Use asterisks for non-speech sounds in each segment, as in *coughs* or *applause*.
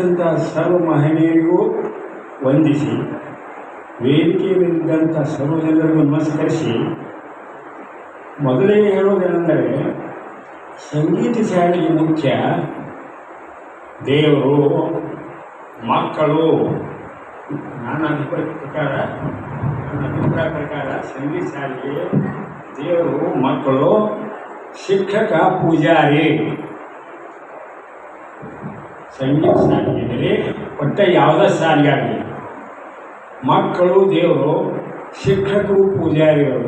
ಅಂತ ಸರ್ವ ಮಹನೀಯರಿಗೂ ವಂದಿಸಿ ವೇದಿಕೆ ಮೇಲಿದ್ದಂಥ ಸರ್ವ ಜನರಿಗೂ ನಮಸ್ಕರಿಸಿ ಮೊದಲೇ ಹೇಳುವುದೇನೆಂದರೆ, ಸಂಗೀತ ಶಾಲೆಗೆ ಮುಖ್ಯ ದೇವರು, ಮಕ್ಕಳು. ನನ್ನ ಅಭಿಪ್ರಾಯ ಪ್ರಕಾರ, ನನ್ನ ಅಭಿಪ್ರಾಯ ಪ್ರಕಾರ ಸಂಗೀತ ಶಾಲೆಗೆ ದೇವರು, ಮಕ್ಕಳು, ಶಿಕ್ಷಕ, ಪೂಜಾರಿ. ಸಂಗೀತ ಶಾಲೆಯಲ್ಲಿ ಒಟ್ಟ ಯಾವುದೇ ಶಾಲೆಗೆ ಆಗಲಿ ಮಕ್ಕಳು ದೇವರು ಶಿಕ್ಷಕರು ಪೂಜಾರಿಗಳು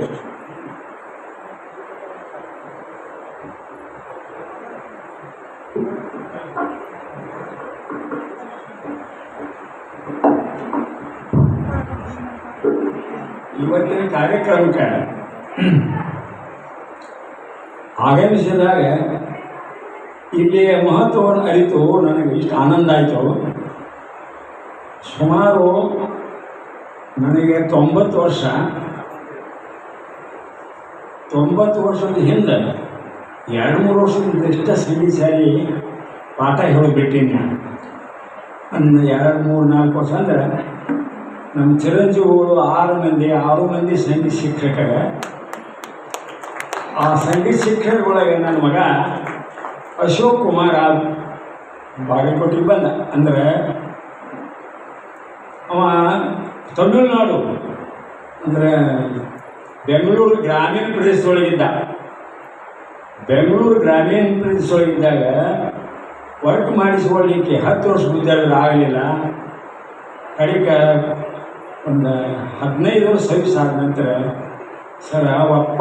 ಇವತ್ತಿನ ಕಾರ್ಯಕ್ರಮಕ್ಕೆ *coughs* ಆಗಮಿಸಿದಾಗ ಇಲ್ಲಿಯ ಮಹತ್ವವನ್ನು ಅರಿತು ನನಗೆ ಇಷ್ಟು ಆನಂದ ಆಯಿತು. ಸುಮಾರು ನನಗೆ ತೊಂಬತ್ತು ವರ್ಷ. ತೊಂಬತ್ತು ವರ್ಷದ ಹಿಂದೆ, ಎರಡು ಮೂರು ವರ್ಷದಿಂದ ಎಷ್ಟು ಸಂಗೀತ ಸಾರಿ ಪಾಠ ಹೇಳಿಬಿಟ್ಟಿನಿ ನಾನು. ಎರಡು ಮೂರು ನಾಲ್ಕು ವರ್ಷ ಅಂದ್ರೆ ನಮ್ಮ ಚಿರಂಜೀವಿಗಳು ಆರು ಮಂದಿ ಆರು ಮಂದಿ ಸಂಗೀತ ಶಿಕ್ಷಕರ. ಆ ಸಂಗೀತ ಶಿಕ್ಷಕರೊಳಗೆ ನನ್ನ ಮಗ ಅಶೋಕ್ ಕುಮಾರ್ ಆ ಬಾಗಲಕೋಟೆಗೆ ಬಂದ. ಅಂದರೆ ಅವ ತಮಿಳುನಾಡು, ಅಂದರೆ ಬೆಂಗಳೂರು ಗ್ರಾಮೀಣ ಪ್ರದೇಶದೊಳಗಿದ್ದ. ಬೆಂಗಳೂರು ಗ್ರಾಮೀಣ ಪ್ರದೇಶದೊಳಗಿದ್ದಾಗ ವರ್ಕ್ ಮಾಡಿಸ್ಕೊಳ್ಳಿಕ್ಕೆ ಹತ್ತು ವರ್ಷ ವಿದ್ಯಾರ್ಥಿ ಆಗಲಿಲ್ಲ. ಕಡಿಕ ಒಂದು ಹದಿನೈದು ವರ್ಷ ಸರ್ವಿಸ್ ಆದ ನಂತರ ಸರ್ ಅಪ್ಪ,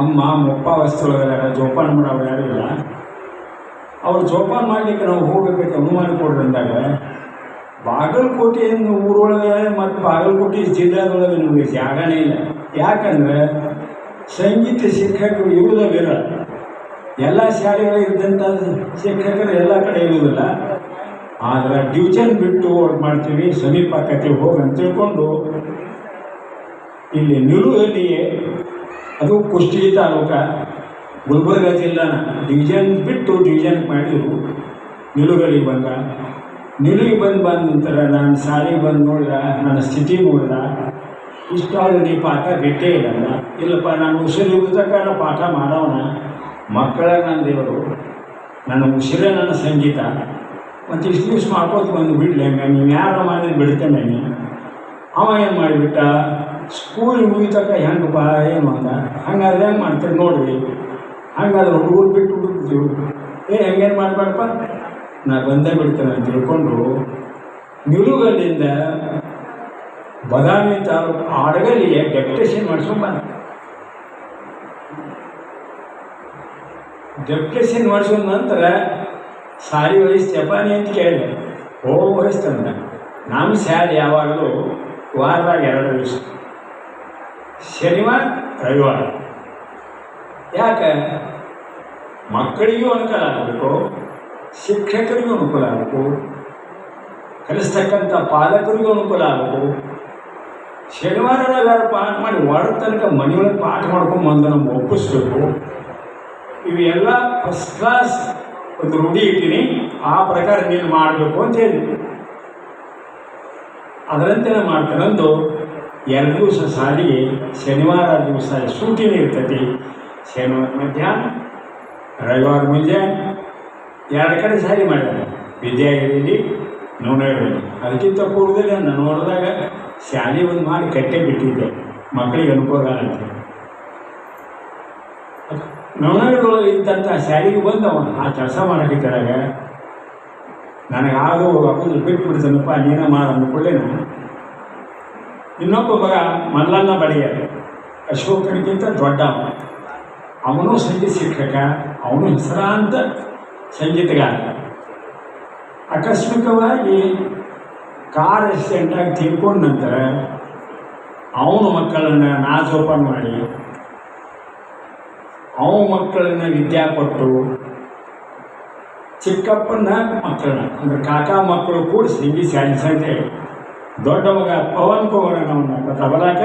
ಅಮ್ಮ ಮೊಪ್ಪ ವಸ್ತುಗಳಾರ ಜೋಪಾನ ಮಾಡೋರು ಯಾರಿಲ್ಲ ಅವ್ರು ಜೋಪಾನ ಮಾಡಲಿಕ್ಕೆ ನಾವು ಹೋಗಬೇಕಂತ ಅನುಮಾನ ಕೊಡ್ರಿ ಅಂದಾಗ ಬಾಗಲಕೋಟೆಯಿಂದ ಊರೊಳಗೆ ಮತ್ತು ಬಾಗಲಕೋಟೆ ಜಿಲ್ಲೆದೊಳಗೆ ನಮಗೆ ಜಾಗನೇ ಇಲ್ಲ. ಯಾಕಂದ್ರೆ ಸಂಗೀತ ಶಿಕ್ಷಕರು ಇರುವುದಿಲ್ಲ, ಎಲ್ಲ ಶಾಲೆಗಳಿದ್ದಂಥ ಶಿಕ್ಷಕರು ಎಲ್ಲ ಕಡೆ ಇರುವುದಿಲ್ಲ. ಆದರೆ ಟ್ಯೂಷನ್ ಬಿಟ್ಟು ಮಾಡ್ತೀವಿ, ಸಮೀಪ ಕತೆ ಹೋಗಿ ಅಂತ ತಿಳ್ಕೊಂಡು, ಇಲ್ಲಿ ನಿಲುವಲ್ಲಿಯೇ ಅದು ಕುಷ್ಟಗಿ ತಾಲೂಕ. ಗುಲ್ಬರ್ಗ ಜಿಲ್ಲಾನ ಡಿವಿಜನ್ ಬಿಟ್ಟು ಡಿವಿಜನ್ ಮಾಡಿದ್ರು ನಿಲುಗಲಿಗೆ ಬಂದ. ನಿಲುವಿಗೆ ಬಂದು ಬಂದ ನಂತರ ನಾನು ಶಾಲೆಗೆ ಬಂದು ನೋಡಿದ ನನ್ನ ಸ್ಥಿತಿ ನೋಡಿದ. ಇಷ್ಟಾದ್ರೂ ನೀ ಪಾಠ ಬಿಟ್ಟೇ ಇಲ್ಲ ಇಲ್ಲಪ್ಪ, ನಾನು ಉಸಿರು ತಕ್ಕ ಪಾಠ ಮಾಡವನ. ಮಕ್ಕಳ ನನ್ನ ದೇವರು, ನನ್ನ ಉಸಿರೇ ನನ್ನ ಸಂಗೀತ. ಮತ್ತು ಇಷ್ಟು ದಿವಸ ಮಾಡ್ಕೋತ ಬಂದು ಬಿಡ್ಲಿ ನೀವು ಯಾರು ಮಾಡಿದ್ರೆ ಬಿಡ್ತೇನೆ ನೀನು? ಅವ ಏನು ಮಾಡಿಬಿಟ್ಟ? ಸ್ಕೂಲ್ ಮುಗಿತಕ್ಕ ಹೆಂಗಪ್ಪ ಏನು ಅಂದ. ಹಂಗಾದ್ರೆ ಹೆಂಗೆ ಮಾಡ್ತೀರಿ ನೋಡ್ರಿ. ಹಂಗಾದ್ರೆ ಹುಡುಗರು ಬಿಟ್ಟು ಹುಡುಗ್ತೀವಿ ಏ, ಹೆಂಗೇನು ಮಾಡಬೇಡಪ್ಪ. ನಾ ಬಂದೇ ಬಿಡ್ತೇನೆ ಅಂತ ತಿಳ್ಕೊಂಡು ನಿಲುಗಲ್ಲಿಂದ ಬದಾಮಿ ತಾಲೂಕು ಆಡಗಲ್ಲಿಗೆ ಡೆಪ್ಯುಟೇಷನ್ ಮಾಡ್ಸ್ಕೊಂಡು ಬಂದ. ಡೆಪ್ಯುಟೇಷನ್ ನಂತರ ಸಾರಿ ವಯಸ್ಸು ಜಪಾನಿ ಅಂತ ಕೇಳಿದೆ. ಓ ವಹಿಸ್ತಂದ ನಮ್ಮ ಸ್ಯಾಲ್ ಯಾವಾಗಲೂ ವಾರದಾಗ ಎರಡು ದಿವಸ. ಶನಿವಾರ, ರವಿವಾರ. ಯಾಕೆ? ಮಕ್ಕಳಿಗೂ ಅನುಕೂಲ ಆಗಬೇಕು. ಶಿಕ್ಷಕರಿಗೂ ಅನುಕೂಲ ಆಗಬೇಕು. ಕಲಿಸ್ತಕ್ಕಂಥ ಪಾಲಕರಿಗೂ ಅನುಕೂಲ ಆಗಬೇಕು. ಶನಿವಾರ ಯಾರು ಪಾಠ ಮಾಡಿ ವಾರದ ತನಕ ಮನೆಯೊಳಗೆ ಪಾಠ ಮಾಡ್ಕೊಂಡು ಬಂದು ನಮ್ಗೆ ಒಪ್ಪಿಸ್ಬೇಕು. ಇವೆಲ್ಲ ಫಸ್ಟ್ ಕ್ಲಾಸ್ ಒಂದು ರೂಢಿ ಇಟ್ಟಿನಿ. ಆ ಪ್ರಕಾರ ನೀನು ಮಾಡಬೇಕು ಅಂತ ಹೇಳಿ. ಅದರಂತೆ ಮಾಡ್ತಾನಂದು ಎರಡು ದಿವಸ ಸಾಲಿಗೆ ಶನಿವಾರ ದಿವಸ ಸೂಟಿನೇ ಇರ್ತೈತಿ. ಶನಿವಾರ ಮಧ್ಯಾಹ್ನ ರವಿವಾರ ಮುಂಜಾನೆ ಎರಡು ಕಡೆ ಸಾರಿ ಮಾಡಿದ್ದಾರೆ. ವಿದ್ಯಾಗಿರಿಯಲ್ಲಿ ನೋಡಿ ಅದಕ್ಕಿಂತ ಪೂರ್ವದಲ್ಲಿ ನಾನು ನೋಡಿದಾಗ ಶಾಲೆ ಒಂದು ಮಾಡಿ ಕಟ್ಟೆ ಬಿಟ್ಟಿದ್ದೆ. ಮಕ್ಕಳಿಗೆ ಅನುಕೂಲ ಅಂತ ನವನಗರದೊಳಗೆ ಇದ್ದಂಥ ಶಾಲೆಗೆ ಬಂದವ ಆ ಕೆಲಸ ಮಾಡೋಕ್ಕಿದ್ದಾಗ ನನಗೆ ಆಗೋ ಅಪ್ಪನ ಬಿಟ್ಟು ಬಿಡ್ತಾನಪ್ಪ ನೀನ ಮಾಡ ಅಂದ್ಕೊಳ್ಳೆ ನಾನು. ಇನ್ನೊಬ್ಬ ಮಗ ಮಲ್ಲಣ್ಣ ಬಡಿಯ ಅಶೋಕನಿಗಿಂತ ದೊಡ್ಡವ ಅವನು ಸಂಗೀತ ಶಿಕ್ಷಕ, ಅವನು ಹೆಸರಾಂತ ಸಂಗೀತಗಾರ. ಆಕಸ್ಮಿಕವಾಗಿ ಕಾರ್ ಆಕ್ಸಿಡೆಂಟಾಗಿ ತೀರ್ಕೊಂಡ ನಂತರ ಅವನ ಮಕ್ಕಳನ್ನು ನಾಜೋಪಾನ ಮಾಡಿ, ಅವನ ಮಕ್ಕಳನ್ನ ವಿದ್ಯಾ ಕೊಟ್ಟು ಚಿಕ್ಕಪ್ಪನ ಮಕ್ಕಳನ್ನ, ಅಂದ್ರೆ ಕಾಕಾ ಮಕ್ಕಳು ಕೂಡ ಸಂಗೀತ ಸಾಧಿಸಂತೆ ದೊಡ್ಡ ಮಗ ಪವನ್ ಕುಮಾರ್ ಅವನ್ನ ತಬಲಾಕ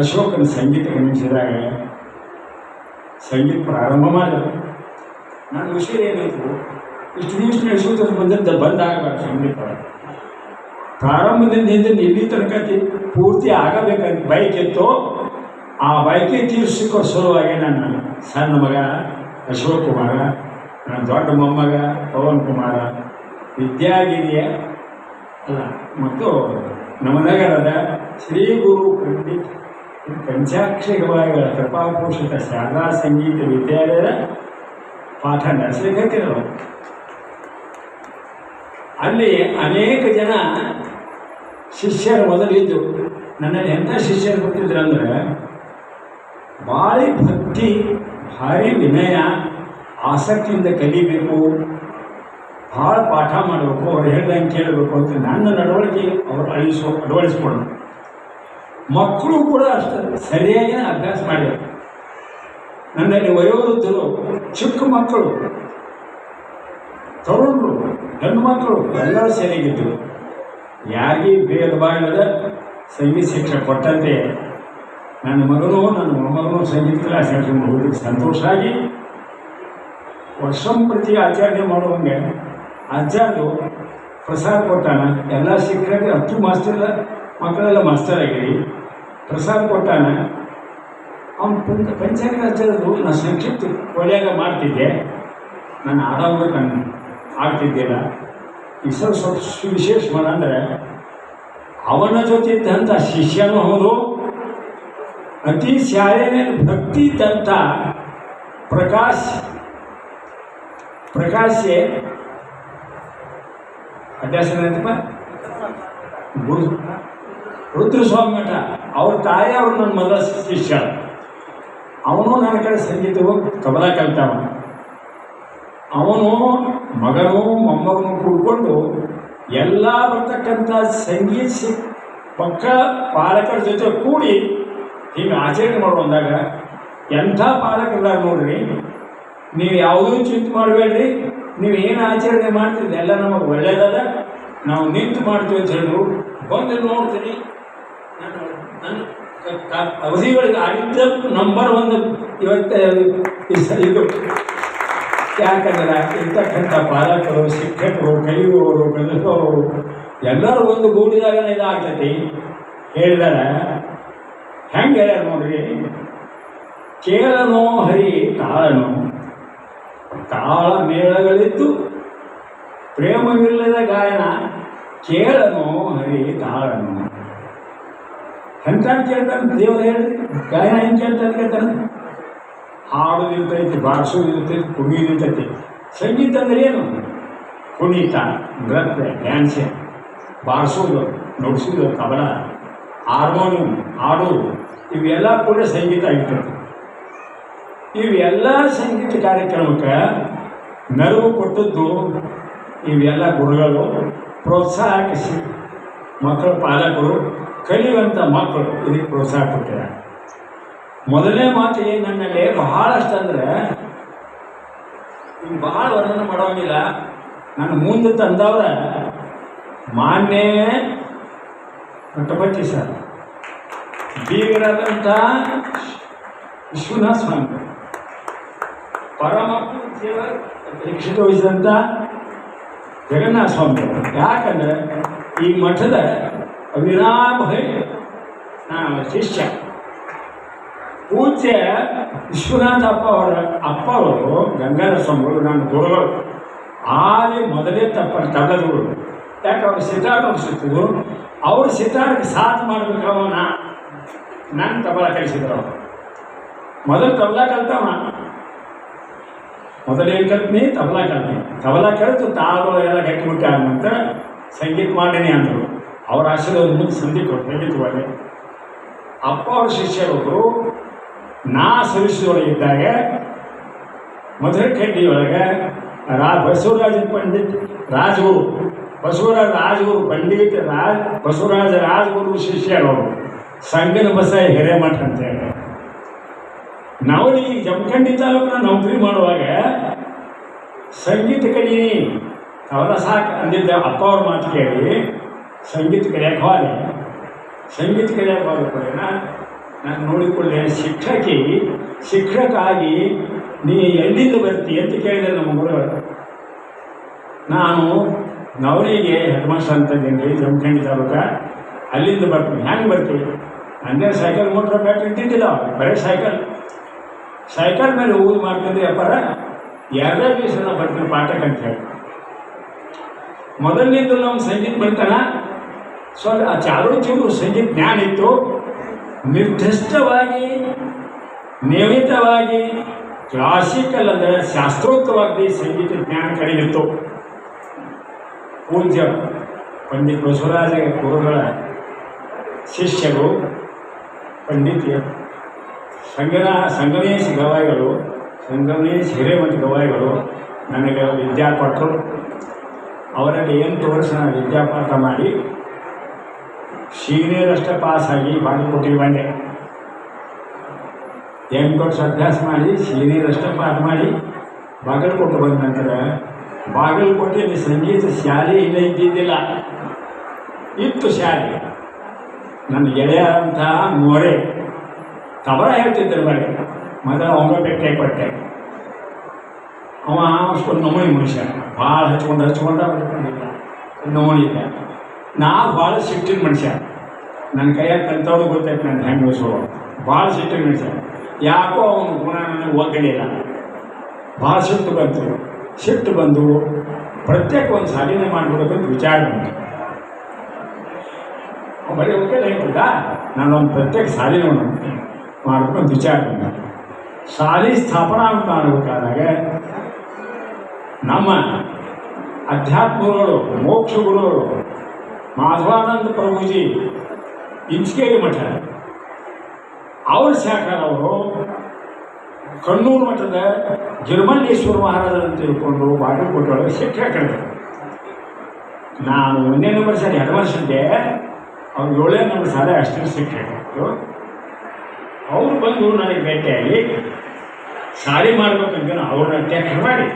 ಅಶೋಕನ ಸಂಗೀತ ಗಮನಿಸಿದಾಗ ಸಂಗೀತ ಪ್ರಾರಂಭ ಮಾಡಿದ್ರು. ನನ್ನ ವಿಷಯ ಏನಾಯಿತು, ಇಷ್ಟು ದಿವಸ ನಡೆಸೋದ್ರ ಬಂದದ್ದು ಬಂದ್ ಆಗಬಾರ್ದು ಸಂಗೀತ ಪ್ರಾರಂಭದಿಂದ ಹಿಂದೆ ಇಲ್ಲಿ ತನಕ ಪೂರ್ತಿ ಆಗಬೇಕಂತ ಬೈಕ್ ಇತ್ತು. ಆ ಬೈಕೆ ತೀರಿಸಿಕೋ ಸಲುವಾಗಿ ನನ್ನ ಸಣ್ಣ ಮಗ ಅಶೋಕ್ ಕುಮಾರ ನನ್ನ ದೊಡ್ಡ ಮೊಮ್ಮಗ ಪವನ್ ಕುಮಾರ ವಿದ್ಯಾಗಿರಿಯ, ಅಲ್ಲ, ಮತ್ತು ನವನಗರದ ಶ್ರೀ ಗುರು ಪಂಚಾಕ್ಷರಗಳ ಕೃಪಾಪೋಷಿತ ಶಾರದಾ ಸಂಗೀತ ವಿದ್ಯಾಲಯದ ಪಾಠ ನಡೆಸಲಿಕ್ಕೆ ಅಲ್ಲಿ ಅನೇಕ ಜನ ಶಿಷ್ಯರು ಮೊದಲಿದ್ದು. ನನ್ನಲ್ಲಿ ಎಂಥ ಶಿಷ್ಯರು ಅಂದರೆ, ಭಾರಿ ಭಕ್ತಿ, ಭಾರಿ ವಿನಯ, ಆಸಕ್ತಿಯಿಂದ ಕಲಿಬೇಕು, ಭಾಳ ಪಾಠ ಮಾಡಬೇಕು, ಅವ್ರು ಹೇಳ್ದಂಗೆ ಕೇಳಬೇಕು ಅಂತ ನನ್ನ ನಡವಳಿಕೆ, ಅವರು ಅಳಿಸೋ ಅಳವಡಿಸ್ಕೊಂಡು ಮಕ್ಕಳು ಕೂಡ ಅಷ್ಟೇ ಸರಿಯಾಗಿ ಅಭ್ಯಾಸ ಮಾಡಿದರು. ನನ್ನಲ್ಲಿ ವಯೋವೃದ್ಧರು, ಚಿಕ್ಕ ಮಕ್ಕಳು, ತರುಣರು ಹೆಣ್ಣು ಮಕ್ಕಳು, ಎಲ್ಲರೂ ಸರಿಯಾಗಿದ್ದರು ಯಾರಿಗೂ ಭೇದ ಭಾಗದ ಸಂಗೀತ ಶಿಕ್ಷಣ ಕೊಟ್ಟಂತೆ ನನ್ನ ಮಗನು ನನ್ನ ಮೊಮ್ಮಗನು ಸಂಗೀತ ಕ್ಲಾಸ್ ಹೋಗಿ ಸಂತೋಷ ಆಗಿ ವರ್ಷಂಪ್ರತಿ ಆಚರಣೆ ಮಾಡುವಂಗೆ ಆಚಾರ್ಯರು ಪ್ರಸಾದ ಕೊಟ್ಟಾನ. ಎಲ್ಲ ಶಿಕ್ಷಕರಿಗೆ, ಹತ್ತು ಮಾಸ್ತರ್ ಮಕ್ಕಳೆಲ್ಲ ಮಾಸ್ಟರ್ ಆಗಿರಿ. ಪ್ರಸಾದ ಕೊಟ್ಟಾನೆ, ಅವ್ನು ಪಂಚ ಪಂಚಾಂಗ ಆಚಾರ್ಯರು ನಾನು ಸಂಕ್ಷಿಪ್ತ ಕೊಲೆಯಾಗ ಮಾಡ್ತಿದ್ದೆ. ನಾನು ಆಡೋದು ನಾನು ಆಗ್ತಿದ್ದಿಲ್ಲ. ಈ ಸರ್ ಸ್ವಲ್ಪ ವಿಶೇಷ ಅಂದರೆ, ಅವನ ಜೊತೆ ಇದ್ದಂಥ ಶಿಷ್ಯನೂ ಹೌದು, ಅತಿ ಮೇಲೆ ಭಕ್ತಿ ಇದ್ದಂಥ ಪ್ರಕಾಶ್, ಪ್ರಕಾಶೆ ಏನಂತಪ್ಪ? ಗುರು ರುದ್ರಸ್ವಾಮಿ ಮಠ. ಅವ್ರ ತಾಯಿ ಅವ್ರು ನನ್ನ ಮೊದಲ ಶಿಷ್ಯ. ಅವನು ನನ್ನ ಕಡೆ ಸಂಗೀತ ಹೋಗಿ ತಬಲ ಅವನು ಮಗನು ಮೊಮ್ಮಗನು ಕೂಡ್ಕೊಂಡು ಎಲ್ಲ ಬರ್ತಕ್ಕಂಥ ಸಂಗೀತ ಪಕ್ಕ ಪಾಲಕರ ಜೊತೆ ಕೂಡಿ ಹೀಗೆ ಆಚರಣೆ ಮಾಡುವಂದಾಗ ಎಂಥ ಪಾಲಕರಿದ್ದಾರೆ ನೋಡ್ರಿ. ನೀವು ಯಾವುದೂ ಚಿಂತೆ ಮಾಡಬೇಡ್ರಿ. ನೀವು ಏನು ಆಚರಣೆ ಮಾಡ್ತೀರಿ ಎಲ್ಲ ನಮಗೆ ಒಳ್ಳೇದದ ನಾವು ನಿಂತು ಮಾಡ್ತೀವಿ ಅಂತ ಹೇಳಿದ್ರು ಬಂದು ನೋಡ್ತೀನಿ. ಅವಧಿಗಳಿಗೆ ಆಡಿದ್ದ ನಂಬರ್ ಒಂದು ಇವತ್ತು ಇದು ಯಾಕಂದ್ರೆ ಇರ್ತಕ್ಕಂಥ ಪಾಲಕರು, ಶಿಕ್ಷಕರು, ಕಲಿಯುವವರು ಕಲಿಸುವವರು ಎಲ್ಲರೂ ಒಂದು ಗೂಡಿದಾಗ ಇದಾಗ್ತೈತಿ ಹೇಳಿದಾರೆ, ಹೆಂಗೆ ಹೇಳ್ಯಾರ ನೋಡ್ರಿ? ಕೇಳನೋ ಹರಿ ತಾಳನು. ತಾಳ ಮೇಳಗಳಿದ್ದು ಪ್ರೇಮವಿಲ್ಲದ ಗಾಯನ. ಕೇಳನೋ ಹರಿ ತಾಳನು. ಎಂತ ಕೇಳ್ತಾನೆ, ದೇವರು ಹೇಳಿ ಗಾಯನ ಹೆಂಗೆ ಕೇಳ್ತಾನೆ ಕೇಳ್ತಾನೆ? ಹಾಡೋದು ಇರ್ತೈತಿ ಬಾರಿಸೋದು ಇರ್ತೈತಿ ಕುಣಿಯೋದು ಇರ್ತೈತಿ ಸಂಗೀತ ಅಂದ್ರೆ ಏನು? ಕುಣಿತ ನೃತ್ಯ, ಡ್ಯಾನ್ಸ್. ಬಾರಿಸೋದು ನುಡಿಸೋದು ಕಬಲ ಹಾರ್ಮೋನಿಯಂ ಹಾಡೋದು ಇವೆಲ್ಲ ಕೂಡ ಸಂಗೀತ ಆಗಿರ್ತದೆ. ಇವೆಲ್ಲ ಸಂಗೀತ ಕಾರ್ಯಕ್ರಮಕ್ಕೆ ನೆರವು ಕೊಟ್ಟದ್ದು ಇವೆಲ್ಲ ಗುರುಗಳು ಪ್ರೋತ್ಸಾಹಿಸಿ ಮಕ್ಕಳು, ಪಾಲಕರು ಕಲಿಯುವಂಥ ಮಕ್ಕಳು, ಇದಕ್ಕೆ ಪ್ರೋತ್ಸಾಹ ಕೊಟ್ಟಿದ್ದಾರೆ ಮೊದಲನೇ ಮಾತು ನನ್ನಲ್ಲಿ ಬಹಳಷ್ಟು ಅಂದರೆ ಈಗ ಬಹಳ ವರ್ಣನೆ ಮಾಡೋಂಗಿಲ್ಲ. ನಾನು ಮುಂದೆ ತಂದವ್ರ ಮಾನ್ಯ ಪಟ್ಟಪಟ್ಟಿ ಸರ್. ಬೀಗರಾದಂಥ ವಿಶ್ವನಾಥ ಸ್ವಾಮಿ. ಪರಮ ಪೂಜ್ಯ ದೀಕ್ಷಿತ ವಹಿಸಿದಂಥ ಜಗನ್ನಾಥ ಸ್ವಾಮಿ ಯಾಕಂದ್ರೆ ಈ ಮಠದ ಅವಿನಾಭಯ ಶಿಷ್ಯ. ಪೂಜ್ಯ ವಿಶ್ವನಾಥ ಅಪ್ಪ ಅವರ ಅಪ್ಪ ಅವರು, ಗಂಗಾಧರ ಸ್ವಾಮಿಗಳು ನನ್ನ ಗುರುಗಳು. ಆಲಿ ಮೊದಲೇ ತಪ್ಪ ತಗದವರು ಯಾಕೆ ಅವ್ರು ಸಿತಾರ್ ನುಡಿಸುತ್ತಿದ್ರು ಅವ್ರು ಸಿತಾರಕ್ಕೆ ಸಾಥ್ ಮಾಡಬೇಕವ ನಾ ನನ್ನ ತಬಲ ಕಲಿಸಿದ್ರು ಅವರು. ಮೊದಲು ತಬಲ ಕಲ್ತವ. ಮೊದಲೇನು ಕಲ್ತೀನಿ, ತಬಲ ಕಲ್ತೀನಿ. ತಬಲ ಕಲಿತು ತಾಳು ಎಲ್ಲ ಗಟ್ಟಿಬಿಟ್ಟ ಅಂತ ಸಂಗೀತ ಮಾಡಿನಿ ಅಂದರು. ಅವ್ರ ಆಶೀರ್ವಾದ ಸಂಧಿ ಕೊಟ್ಟು ಖಂಡಿತವಾಗಿ ಅಪ್ಪ ಅವರ ಶಿಷ್ಯರೊಬ್ಬರು ನಾ ಸವಿಸಿದೊಳಗಿದ್ದಾಗ ಮಧುರಖಂಡಿಯೊಳಗೆ ರಾ ಬಸವರಾಜ ಪಂಡಿತ್ ರಾಜಗುರು ಬಸವರಾಜ ರಾಜಗುರು ಪಂಡಿತ್ ರಾಜ್ ಬಸವರಾಜ ರಾಜಗುರು ಶಿಷ್ಯರವರು, ಸಂಗನ ಬಸ ಹಿರೇಮಠ ಅಂತೇಳಿ ನಾವು ಈ ಜಮಖಂಡಿ ತಾಲೂಕಿನ ನೌಕರಿ ಮಾಡುವಾಗ ಸಂಗೀತ ಕಲೀನಿ ಅವರ ಸಾಕು ಅಂದಿದ್ದ ಅಪ್ಪ ಅವ್ರ ಮಾತು ಕೇಳಿ ಸಂಗೀತ ಕಲಿಯಕ್ಕೆ ಹೋದೆ. ಸಂಗೀತ ಕಲಿಯಕ್ಕೆ ಹೋದ ಕೂಡ ನಾನು ನೋಡಿಕೊಳ್ಳೆ ಶಿಕ್ಷಕಿ ಶಿಕ್ಷಕ ಆಗಿ ನೀ ಎಲ್ಲಿಂದ ಬರ್ತಿ ಅಂತ ಕೇಳಿದೆ ನಮ್ಮ ಗುರುಗಳು ನಾನು ನವರಿಗೆ ಹೆಡ್ ಮಾಸ್ಟರ್ ಜಮಖಂಡಿ ತಾಲೂಕ. ಅಲ್ಲಿಂದ ಬರ್ತೀನಿ. ಹ್ಯಾಂಗೆ ಬರ್ತೀವಿ? ಅಂದರೆ ಸೈಕಲ್, ಮೋಟ್ರ್, ಬ್ಯಾಟ್ರಿ ಇಟ್ಟಿದ್ದಿಲ್ಲ ಬರೀ ಸೈಕಲ್. ಸೈಕಲ್ ಮೇಲೆ ಊದ್ ಮಾಡ್ತಿದ್ದೆ ವ್ಯಾಪಾರ ಎರಡೇ ದಿವಸ ಬರ್ತೀನಿ ಪಾಠಕ್ಕೆ ಅಂತ ಹೇಳಿ. ಮೊದಲನೇದು ನಮ್ಮ ಸಂಗೀತ ಬರ್ತಾನ ಸೊ ಆ ಚಾಲು ಸಂಜೆ ಜ್ಞಾನ ಇತ್ತು. ನಿರ್ದಿಷ್ಟವಾಗಿ, ನಿಯಮಿತವಾಗಿ ಕ್ಲಾಸಿಕಲ್ ಅಂದರೆ ಶಾಸ್ತ್ರೋಕ್ತವಾಗಿ ಸಂಗೀತ ಜ್ಞಾನ ಕಡಿಮಿತ್ತು ಪೂಜ್ಯ ಪಂಡಿತ್ ಬಸವರಾಜ ಗುರುಗಳ ಶಿಷ್ಯರು ಪಂಡಿತ ಸಂಗನ, ಸಂಗಮೇಶ್ ಗವಾಯಿಗಳು, ಸಂಗಮೇಶ್ ಹಿರೇಮಠ ಗವಾಯಿಗಳು ನನಗೆ ವಿದ್ಯಾಪಾಠರು ಅವರಲ್ಲಿ ಎಂಟು ವರ್ಷ ನಾನು ವಿದ್ಯಾಪಾಠ ಮಾಡಿ ಸೀನಿಯರಷ್ಟೇ ಪಾಸಾಗಿ ಬಾಗಲಕೋಟೆಗೆ ಬಂದೆ. ಎಂಟು ವರ್ಷ ಅಭ್ಯಾಸ ಮಾಡಿ ಸೀನಿಯರಷ್ಟೇ ಪಾಸ್ ಮಾಡಿ ಬಾಗಲಕೋಟೆ ಬಂದ ನಂತರ ಬಾಗಲಕೋಟೆಯಲ್ಲಿ ಸಂಗೀತ ಶಾಲೆ ಇಲ್ಲ ಇದ್ದಿದ್ದಿಲ್ಲ. ಇತ್ತು ಶಾಲೆ. ನನ್ನ ಗೆಳೆಯ ಮೊರೆ ತಬಲ ಹೇಳ್ತಿದ್ದರು ಬರೀ ಮೊದಲ ಬೆಟ್ಟೆ ಕೊಟ್ಟೆ. ಅವ ಅಷ್ಟೊಂದು ನಮೂನಿ ಮನುಷ್ಯ ಭಾಳ ಹಚ್ಕೊಂಡು ಹಚ್ಕೊಂಡ ನಮೂನಿ ಇದ್ದ. ನಾ ಭಾಳ ಸಿಟ್ಟಿನ ಮನುಷ್ಯ. ನನ್ನ ಕೈಯಾಗ ಕಲ್ತವ್ರು ಗೊತ್ತಾಯ್ತು ನನ್ನ ಹೆಂಗೆ ಉಳಿಸೋ ಭಾಳ ಸಿಟ್ಟಿನ ಮನುಷ್ಯ. ಯಾಕೋ ಅವನ ಗುಣ ನನಗೆ ಒಗ್ಗಲಿಲ್ಲ ಭಾಳ ಸಿಟ್ಟು ಬಂತು. ಸಿಟ್ಟು ಬಂದು ಪ್ರತ್ಯೇಕ ಒಂದು ಸಾಧನೆ ಮಾಡಿಬಿಡೋದಂತ ವಿಚಾರ ಬಂತು. ಬರೀ ಓಕೆ ಹೇಳ್ಬಿಟ್ಟ ನಾನೊಂದು ಪ್ರತ್ಯೇಕ ಸಾಲಿನ ಮಾಡ್ಕೊಂಡು ವಿಚಾರ ಬಂದ ಶಾಲಿ ಸ್ಥಾಪನಾ ಅಂತ ಮಾಡ್ಬೇಕಾದಾಗ ನಮ್ಮ ಅಧ್ಯಾತ್ಮಗಳು ಮೋಕ್ಷ ಗುರುಗಳು ಮಾಧವಾನಂದ ಪ್ರಭುಜಿ ಇಂಚಕೇರಿ ಮಠ. ಅವ್ರ ಶಾಖರವರು ಕಣ್ಣೂರು ಮಠದ ಜರ್ಮಲ್ಲೇಶ್ವರ ಮಹಾರಾಜರನ್ನು ತಿಳ್ಕೊಂಡು ಬಾಗಲಕೋಟೆ ಒಳಗೆ ಶಿಕ್ಷಣ ಕಳೆದರು. ನಾನು ಒಂದನೇ ನಂಬರ್ ಎರಡು ವರ್ಷದ್ದೆ ಅವ್ರು ಏಳೇ ನಂಬರ್ ಸಾಲ ಅಷ್ಟೇ ಶಿಕ್ಷಕರು ಅವ್ರು ಬಂದು ನನಗೆ ಭೇಟಿಯಾಗಿ, ಸಾರಿ ಮಾಡ್ಬೇಕಂತ ಅವ್ರನ್ನ ಅಧ್ಯಕ್ಷ ಮಾಡಿ.